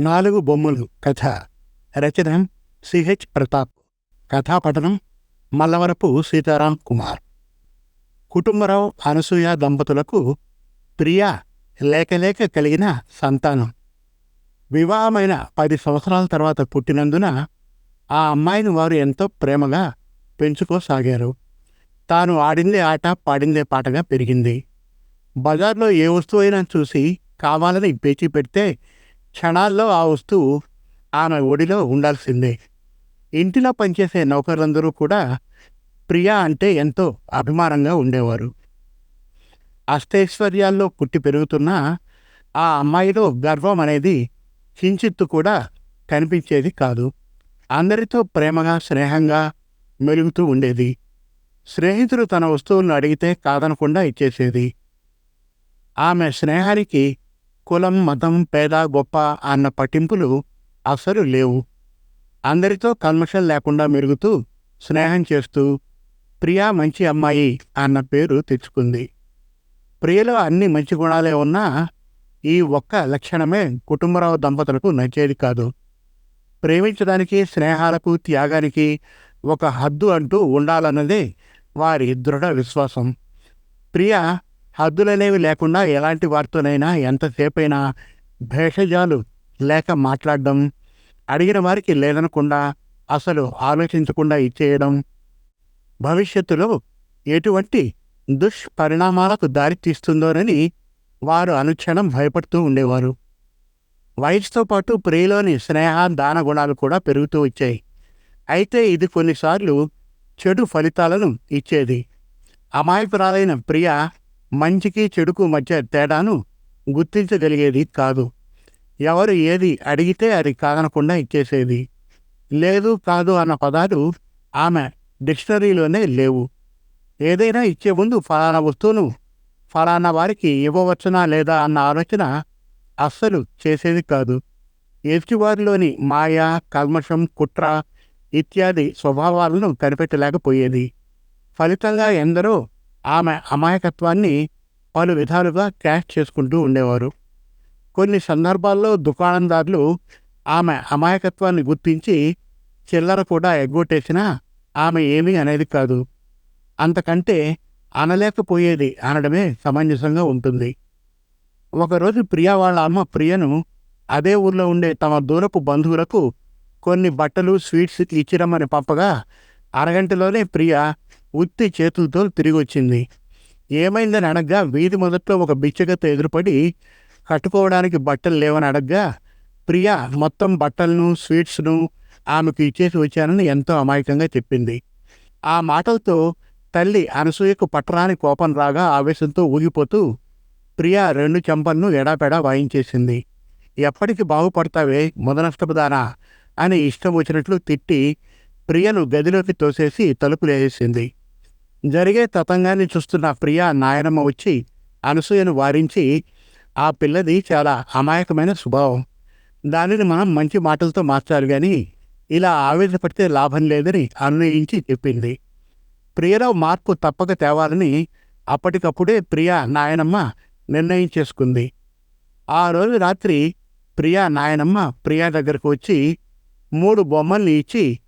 నాలుగు బొమ్మలు. కథ. రచన. సిహెచ్ ప్రతాప్. కథాపఠనం మల్లవరపు సీతారాం కుమార్. కుటుంబరావు అనసూయ దంపతులకు ప్రియా లేకలేక కలిగిన సంతానం. వివాహమైన పది సంవత్సరాల తర్వాత పుట్టినందున ఆ అమ్మాయిని వారు ఎంతో ప్రేమగా పెంచుకోసాగారు. తాను ఆడిందే ఆట పాడిందే పాటగా పెరిగింది. బజార్లో ఏ వస్తువు అయినా చూసి కావాలని పేచీ పెడితే క్షణాల్లో ఆ వస్తువు ఆమె ఒడిలో ఉండాల్సిందే. ఇంటిలో పనిచేసే నౌకర్లందరూ కూడా ప్రియా అంటే ఎంతో అభిమానంగా ఉండేవారు. అష్టైశ్వర్యాల్లో పుట్టి పెరుగుతున్న ఆ అమ్మాయిలో గర్వం అనేది కించిత్తు కూడా కనిపించేది కాదు. అందరితో ప్రేమగా స్నేహంగా మెలుగుతూ ఉండేది. స్నేహితుడు తన వస్తువులను అడిగితే కాదనకుండా ఇచ్చేసేది. ఆమె స్నేహానికి కులం మతం పేద గొప్ప అన్న పట్టింపులు అసలు లేవు. అందరితో కల్మషం లేకుండా మెరుగుతూ స్నేహం చేస్తూ ప్రియా మంచి అమ్మాయి అన్న పేరు తెచ్చుకుంది. ప్రియలో అన్ని మంచి గుణాలే ఉన్నా ఈ ఒక్క లక్షణమే కుటుంబరావు దంపతులకు నచ్చేది కాదు. ప్రేమించడానికి స్నేహాలకు త్యాగానికి ఒక హద్దు అంటూ ఉండాలన్నదే వారి దృఢ విశ్వాసం. ప్రియ హద్దులనేవి లేకుండా ఎలాంటి వారితోనైనా ఎంతసేపైనా భేషజాలు లేక మాట్లాడడం అడిగిన వారికి లేదనకుండా అసలు ఆలోచించకుండా ఇచ్చేయడం భవిష్యత్తులో ఎటువంటి దుష్పరిణామాలకు దారితీస్తుందోనని వారు అనుక్షణం భయపడుతూ ఉండేవారు. వయసుతో పాటు ప్రియలోని స్నేహ దాన గుణాలు కూడా పెరుగుతూ వచ్చాయి. అయితే ఇది కొన్నిసార్లు చెడు ఫలితాలను ఇచ్చేది. అమాయకురాలైన ప్రియ మంచికి చెడుకు మధ్య తేడాను గుర్తించగలిగేది కాదు. ఎవరు ఏది అడిగితే అది కాదనకుండా ఇచ్చేసేది. లేదు కాదు అన్న పదాలు ఆమె డిక్షనరీలోనే లేవు. ఏదైనా ఇచ్చే ముందు ఫలానా వస్తువును ఫలానా వారికి ఇవ్వవచ్చునా లేదా అన్న ఆలోచన అస్సలు చేసేది కాదు. ఎదుటివారిలోని మాయ కల్మషం కుట్ర ఇత్యాది స్వభావాలను కనిపెట్టలేకపోయేది. ఫలితంగా ఎందరో ఆమె అమాయకత్వాన్ని పలు విధాలుగా క్యాష్ చేసుకుంటూ ఉండేవారు. కొన్ని సందర్భాల్లో దుకాణందారులు ఆమె అమాయకత్వాన్ని గుర్తించి చిల్లర కూడా ఎగ్గొట్టేసినా ఆమె ఏమీ అనేది కాదు. అంతకంటే అనలేకపోయేది అనడమే సమంజసంగా ఉంటుంది. ఒకరోజు ప్రియా వాళ్ళ అమ్మ ప్రియను అదే ఊర్లో ఉండే తమ దూరపు బంధువులకు కొన్ని బట్టలు స్వీట్స్ ఇచ్చిరమ్మని పంపగా అరగంటలోనే ప్రియ ఉత్తి చేతులతో తిరిగి వచ్చింది ఏమైందని అడగ్గా వీధి మొదట్లో ఒక బిచ్చగత ఎదురుపడి కట్టుకోవడానికి బట్టలు లేవని అడగ్గా ప్రియ మొత్తం బట్టలను స్వీట్స్ను ఆమెకు ఇచ్చేసి వచ్చానని ఎంతో అమాయకంగా చెప్పింది. ఆ మాటలతో తల్లి అనసూయకు పట్టరాని కోపం రాగా ఆవేశంతో ఊగిపోతూ ప్రియా రెండు చెంపలను ఎడాపెడా వాయించేసింది. ఎప్పటికి బాగుపడతావే మొదనష్టపదానా? అని ఇష్టం వచ్చినట్లు తిట్టి ప్రియను గదిలోకి తోసేసి తలుపులేసేసింది. జరిగే తతంగాన్ని చూస్తున్న ప్రియ నాయనమ్మ వచ్చి అనసూయను వారించి ఆ పిల్లది చాలా అమాయకమైన స్వభావం. దానిని మనం మంచి మాటలతో మార్చాలి కానీ ఇలా ఆవేశపడితే లాభం లేదని అన్వయించి చెప్పింది. ప్రియలో మార్పు తప్పక తేవాలని అప్పటికప్పుడే ప్రియా నాయనమ్మ నిర్ణయం చేసుకుంది. ఆ రోజు రాత్రి ప్రియా నాయనమ్మ ప్రియా దగ్గరకు వచ్చి మూడు బొమ్మల్ని ఇచ్చి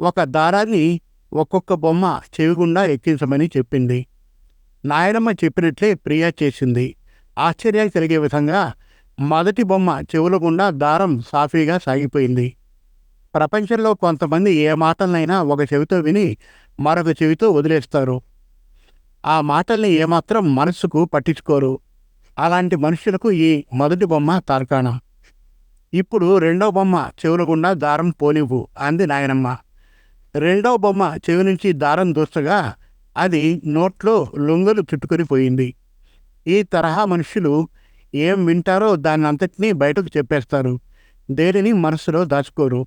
ఒక దారాన్ని ఒక్కొక్క బొమ్మ చెవిగుండా ఎక్కించమని చెప్పింది. నాయనమ్మ చెప్పినట్లే ప్రియా చేసింది. ఆశ్చర్యం కలిగే విధంగా మొదటి బొమ్మ చెవుల గుండా దారం సాఫీగా సాగిపోయింది. ప్రపంచంలో కొంతమంది ఏ మాటలనైనా ఒక చెవితో విని మరొక చెవితో వదిలేస్తారు. ఆ మాటల్ని ఏమాత్రం మనస్సుకు పట్టించుకోరు. అలాంటి మనుషులకు ఈ మొదటి బొమ్మ తార్కాణం. ఇప్పుడు రెండో బొమ్మ చెవుల గుండా దారం పోనివ్వు అంది నాయనమ్మ. రెండవ బొమ్మ చెవి నుంచి దారం దూస్తగా అది నోట్లో లొంగలు చుట్టుకొని పోయింది. ఈ తరహా మనుషులు ఏం వింటారో దాన్ని అంతటినీ బయటకు చెప్పేస్తారు. దేనిని మనసులో దాచుకోరు.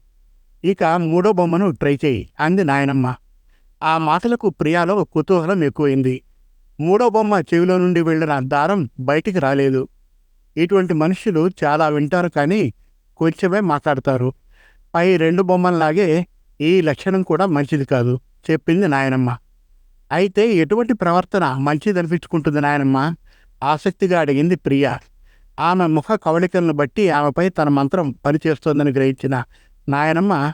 ఇక మూడో బొమ్మను ట్రై చేయి అంది నాయనమ్మ. ఆ మాటలకు ప్రియాలో కుతూహలం ఎక్కువైంది. మూడో బొమ్మ చెవిలో నుండి వెళ్ళిన దారం బయటికి రాలేదు. ఇటువంటి మనుషులు చాలా వింటారు కానీ కొంచెమే మాట్లాడతారు. పై రెండు బొమ్మల్లాగే ఈ లక్షణం కూడా మంచిది కాదు చెప్పింది నాయనమ్మ. అయితే ఎటువంటి ప్రవర్తన మంచిదనిపించుకుంటుంది నాయనమ్మ? ఆసక్తిగా అడిగింది ప్రియ. ఆమె ముఖ కవళికలను బట్టి ఆమెపై తన మంత్రం పనిచేస్తోందని గ్రహించిన నాయనమ్మ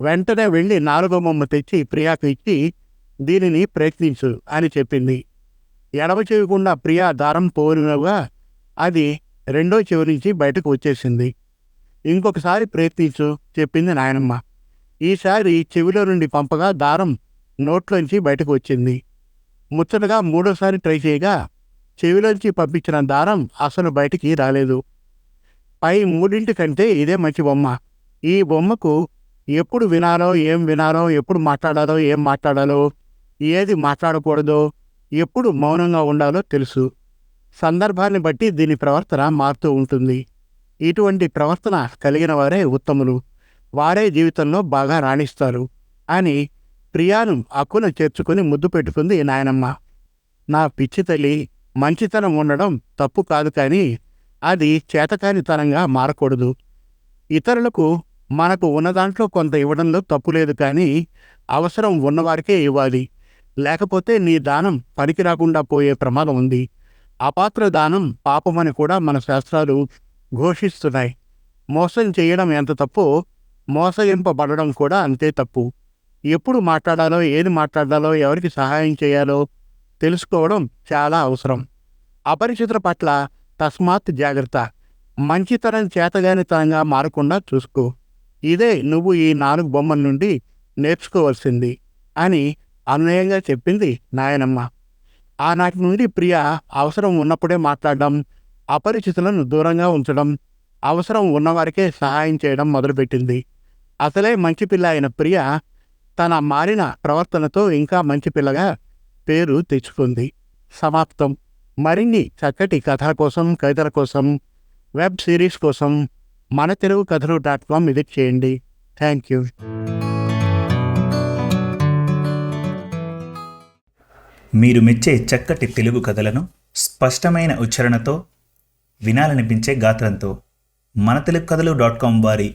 వెంటనే వెళ్ళి నాలుగో బొమ్మ తెచ్చి ప్రియాకు ఇచ్చి దీనిని ప్రయత్నించు అని చెప్పింది. ఎడమ చెవికుండా ప్రియా దారం పోరినగా అది రెండో చెవి నుంచి బయటకు వచ్చేసింది. ఇంకొకసారి ప్రయత్నించు చెప్పింది నాయనమ్మ. ఈసారి చెవిలో నుండి పంపగా దారం నోట్లోంచి బయటకు వచ్చింది. ముచ్చటగా మూడోసారి ట్రై చేయగా చెవిలోంచి పంపించిన దారం అసలు బయటికి రాలేదు. పై మూడింటి కంటే ఇదే మంచి బొమ్మ. ఈ బొమ్మకు ఎప్పుడు వినాలో ఏం వినాలో ఎప్పుడు మాట్లాడాలో ఏం మాట్లాడాలో ఏది మాట్లాడకూడదో ఎప్పుడు మౌనంగా ఉండాలో తెలుసు. సందర్భాన్ని బట్టి దీని ప్రవర్తన మారుతూ ఉంటుంది. ఇటువంటి ప్రవర్తన కలిగిన వారే ఉత్తములు. వారే జీవితంలో బాగా రాణిస్తారు అని ప్రియాను అక్కున చేర్చుకుని ముద్దు పెట్టుకుంది నాయనమ్మ. నా పిచ్చి తల్లి మంచితనం ఉండడం తప్పు కాదు కానీ అది చేతకానితనంగా మారకూడదు. ఇతరులకు మనకు ఉన్న దాంట్లో కొంత ఇవ్వడంలో తప్పు లేదు కానీ అవసరం ఉన్నవారికే ఇవ్వాలి. లేకపోతే నీ దానం పనికి రాకుండా పోయే ప్రమాదం ఉంది. అపాత్ర దానం పాపమని కూడా మన శాస్త్రాలు ఘోషిస్తున్నాయి. మోసం చేయడం ఎంత తప్పో మోసగింపబడడం కూడా అంతే తప్పు. ఎప్పుడు మాట్లాడాలో ఏది మాట్లాడాలో ఎవరికి సహాయం చేయాలో తెలుసుకోవడం చాలా అవసరం. అపరిచితుల పట్ల తస్మాత్ జాగ్రత్త. మంచితనం చేతగానితనంగా మారకుండా చూసుకో. ఇదే నువ్వు ఈ నాలుగు బొమ్మల నుండి నేర్చుకోవాల్సింది అని అన్వయంగా చెప్పింది నాయనమ్మ. ఆనాటి నుండి ప్రియ అవసరం ఉన్నప్పుడే మాట్లాడడం అపరిచితులను దూరంగా ఉంచడం అవసరం ఉన్నవారికే సహాయం చేయడం మొదలుపెట్టింది. అసలే మంచి పిల్ల అయిన ప్రియ తన మారిన ప్రవర్తనతో ఇంకా మంచి పిల్లగా పేరు తెచ్చుకుంది. సమాప్తం. మరిన్ని చక్కటి కథల కోసం కవితల కోసం వెబ్ సిరీస్ కోసం మన తెలుగు కథలు డాట్ కామ్ విజిట్ చేయండి. Thank you. మీరు మెచ్చే చక్కటి తెలుగు కథలను స్పష్టమైన ఉచ్చారణతో వినాలనిపించే గాత్రంతో మన తెలుగు కథలు డాట్ కామ్ వారి